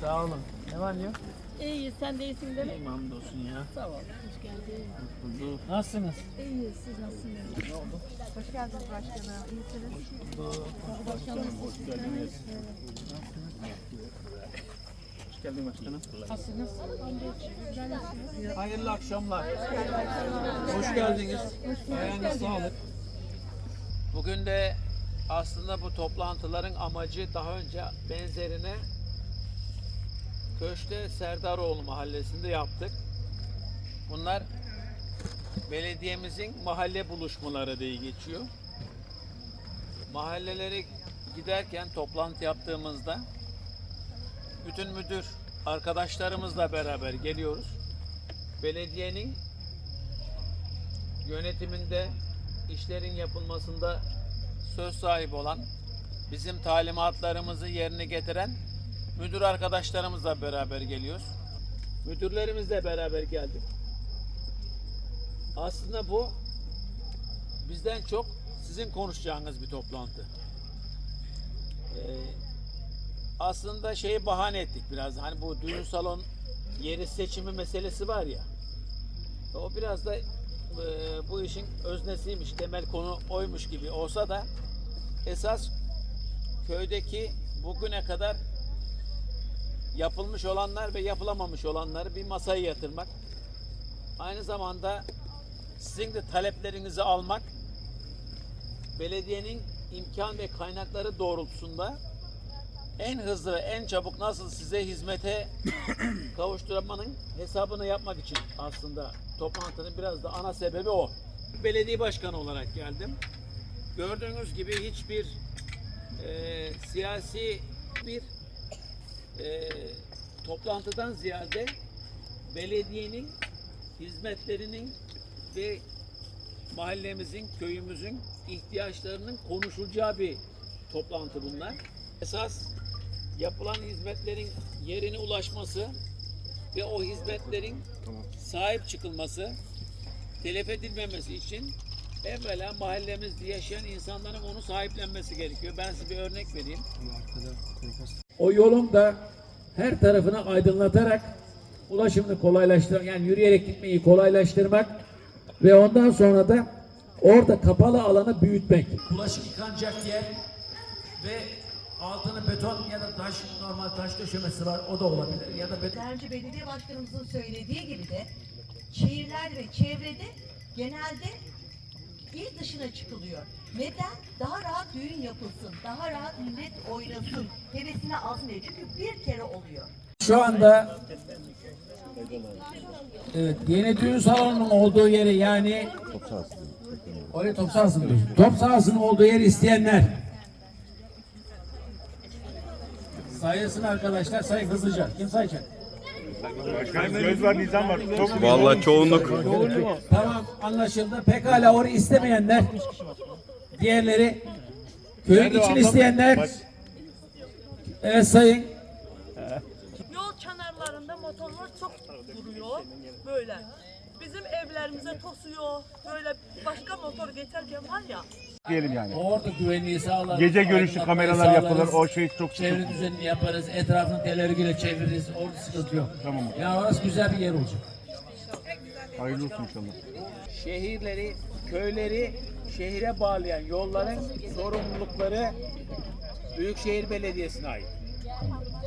Sağ olun. Ne var yok? İyi, sen de iyisin değil mi? İyi hamdolsun ya. Sağ ol. Hoş geldin. Bulduk. Nasılsınız? İyi, siz nasılsınız? Ne oldu? Hoş geldiniz başkanım. İyisiniz. Bulduk. Hoş geldiniz. Hoş geldin başkanım. Nasılsınız? Hayırlı akşamlar. Hoş geldiniz. Ayağınız sağlık. Bugün de aslında bu toplantıların amacı daha önce benzerine Köşte Serdaroğlu mahallesinde yaptık. Bunlar belediyemizin mahalle buluşmaları diye geçiyor. Mahallelere giderken toplantı yaptığımızda bütün müdür arkadaşlarımızla beraber geliyoruz. Belediyenin yönetiminde işlerin yapılmasında söz sahibi olan bizim talimatlarımızı yerine getiren müdür arkadaşlarımızla beraber geliyoruz. Müdürlerimizle beraber geldik. Aslında bu bizden çok sizin konuşacağınız bir toplantı. Ee, aslında şeyi bahane ettik biraz. Hani bu düğün salon yeri seçimi meselesi var ya. O biraz da e, bu işin öznesiymiş, temel konu oymuş gibi olsa da esas köydeki bugüne kadar yapılmış olanlar ve yapılamamış olanları bir masaya yatırmak. Aynı zamanda sizin de taleplerinizi almak, belediyenin imkan ve kaynakları doğrultusunda en hızlı ve en çabuk nasıl size hizmete kavuşturmanın hesabını yapmak için aslında toplantının biraz da ana sebebi o. Belediye başkanı olarak geldim. Gördüğünüz gibi hiçbir e, siyasi bir e, toplantıdan ziyade belediyenin hizmetlerinin ve mahallemizin, köyümüzün ihtiyaçlarının konuşulacağı bir toplantı bunlar. Esas yapılan hizmetlerin yerine ulaşması ve o hizmetlerin sahip çıkılması, telef edilmemesi için evvela mahallemizde yaşayan insanların onu sahiplenmesi gerekiyor. Ben size bir örnek vereyim. O yolun da her tarafını aydınlatarak ulaşımını kolaylaştırmak, yani yürüyerek gitmeyi kolaylaştırmak ve ondan sonra da orada kapalı alanı büyütmek. Bulaşık yıkanacak yer ve altını beton ya da taş, normal taş döşemesi var. O da olabilir. Ya da beton. Daha önce belediye başkanımızın söylediği gibi de şehirler ve çevrede genelde il dışına çıkılıyor. Neden? Daha rahat düğün yapılsın, daha rahat millet oynasın, hevesine azmediyor. Çünkü bir kere oluyor. Şu anda evet, yeni düğün salonunun olduğu yeri yani Oraya top sahası mı diyorsun? Top sahasının olduğu yeri isteyenler sayısın arkadaşlar sayın hızlıca. Kim sayacak? Başkanım göz var, nizam var. Çok Vallahi çoğunluk. Tamam anlaşıldı. Pekala orayı istemeyenler diğerleri köyün için isteyenler evet sayın Yol kenarlarında motorlar çok duruyor. Böyle. Bizim evlerimize tosuyor. Böyle başka motor geçerken var ya. diyelim yani. orada güvenliği sağlarız. Gece görüşlü aydınlatmayı kameralar sağlarız. yapılır. O şey çok Çevre düzenini yaparız. Etrafını telergüle çeviririz. Orada sıkıntı yok. Tamam. Ya orası güzel bir yer olacak. Hayırlı olsun inşallah. Şehirleri, köyleri şehire bağlayan yolların sorumlulukları Büyükşehir Belediyesi'ne ait.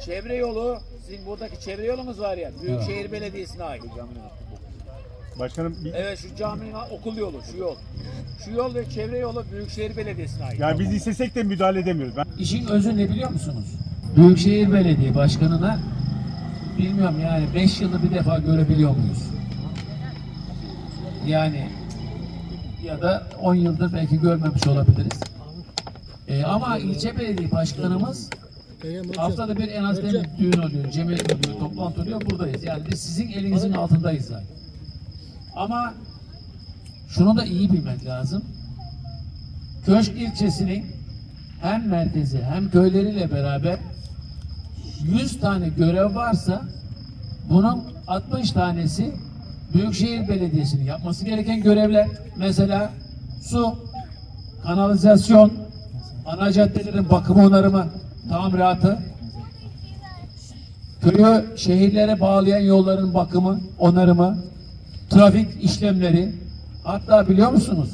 Çevre yolu, sizin buradaki çevre yolumuz var ya, Büyükşehir Belediyesi'ne ait. Başkanım bir- Evet şu caminin okul yolu, şu yol. Şu yol ve çevre yolu Büyükşehir Belediyesi'ne ait. yani biz istesek de müdahale edemiyoruz. Ben İşin özü ne biliyor musunuz? Büyükşehir Belediye Başkanı'na bilmiyorum yani 5 yılda bir defa görebiliyor muyuz? Yani ya da 10 yıldır belki görmemiş olabiliriz. Ee, ama ilçe belediye başkanımız haftada bir en az bir düğün oluyor, cemiyet oluyor, toplantı oluyor, buradayız. Yani biz sizin elinizin altındayız zaten. Ama şunu da iyi bilmek lazım. Köşk ilçesinin hem merkezi hem köyleriyle beraber 100 tane görev varsa bunun 60 tanesi Büyükşehir Belediyesi'nin yapması gereken görevler. Mesela su, kanalizasyon, ana caddelerin bakımı onarımı, tamiratı, köyü şehirlere bağlayan yolların bakımı, onarımı, trafik işlemleri, hatta biliyor musunuz?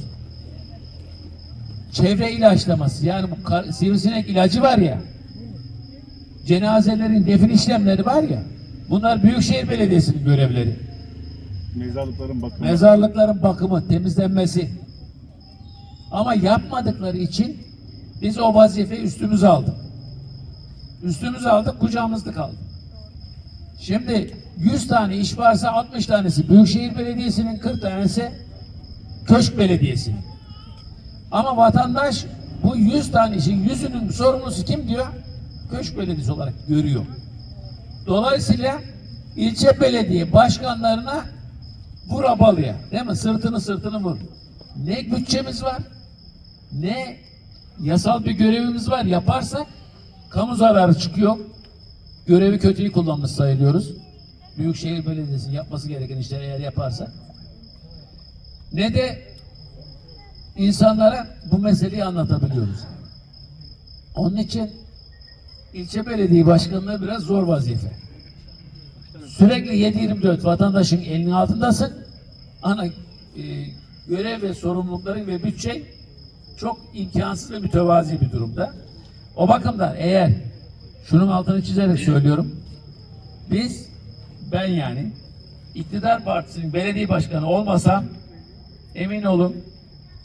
Çevre ilaçlaması yani bu sivrisinek ilacı var ya, cenazelerin defin işlemleri var ya, bunlar Büyükşehir Belediyesi'nin görevleri. Mezarlıkların bakımı. Mezarlıkların bakımı, temizlenmesi. Ama yapmadıkları için biz o vazifeyi üstümüze aldık. Üstümüze aldık, kucağımızda kaldı. Şimdi 100 tane iş varsa 60 tanesi Büyükşehir Belediyesi'nin, 40 tanesi Köşk Belediyesi'nin. Ama vatandaş bu 100 tane işin yüzünün sorumlusu kim diyor? Köşk Belediyesi olarak görüyor. Dolayısıyla ilçe belediye başkanlarına vur abalıya. Değil mi? Sırtını sırtını vur. Ne bütçemiz var, ne yasal bir görevimiz var. Yaparsak kamu zararı çıkıyor. Görevi kötüyü kullanmış sayılıyoruz. Büyükşehir Belediyesi'nin yapması gereken işleri eğer yaparsa. Ne de insanlara bu meseleyi anlatabiliyoruz. Onun için ilçe belediye başkanlığı biraz zor vazife. Sürekli 7-24 vatandaşın elinin altındasın. Ana e, görev ve sorumlulukların ve bütçe çok imkansız ve mütevazi bir durumda. O bakımdan eğer şunun altını çizerek söylüyorum. Biz ben yani iktidar partisinin belediye başkanı olmasam emin olun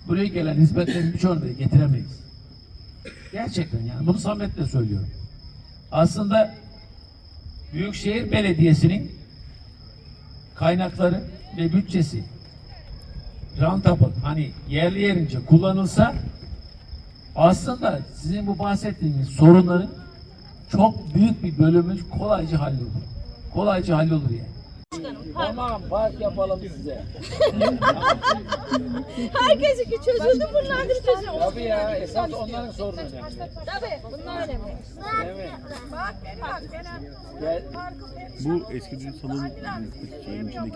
buraya gelen hizmetlerin birçoğunu da getiremeyiz. Gerçekten yani bunu samimiyetle söylüyorum. Aslında Büyükşehir Belediyesi'nin kaynakları ve bütçesi rentable hani yerli yerince kullanılsa aslında sizin bu bahsettiğiniz sorunların çok büyük bir bölümü kolayca hallolur. Kolayca hallolur yani. Tamam park yapalım size. Herkesinki çözüldü bunlar da çözüldü. Tabii ya esas onların sorunu önemli. Tabii bunlar önemli. Evet. Bak benim bak benim. Bu eski düğün salonu içindeki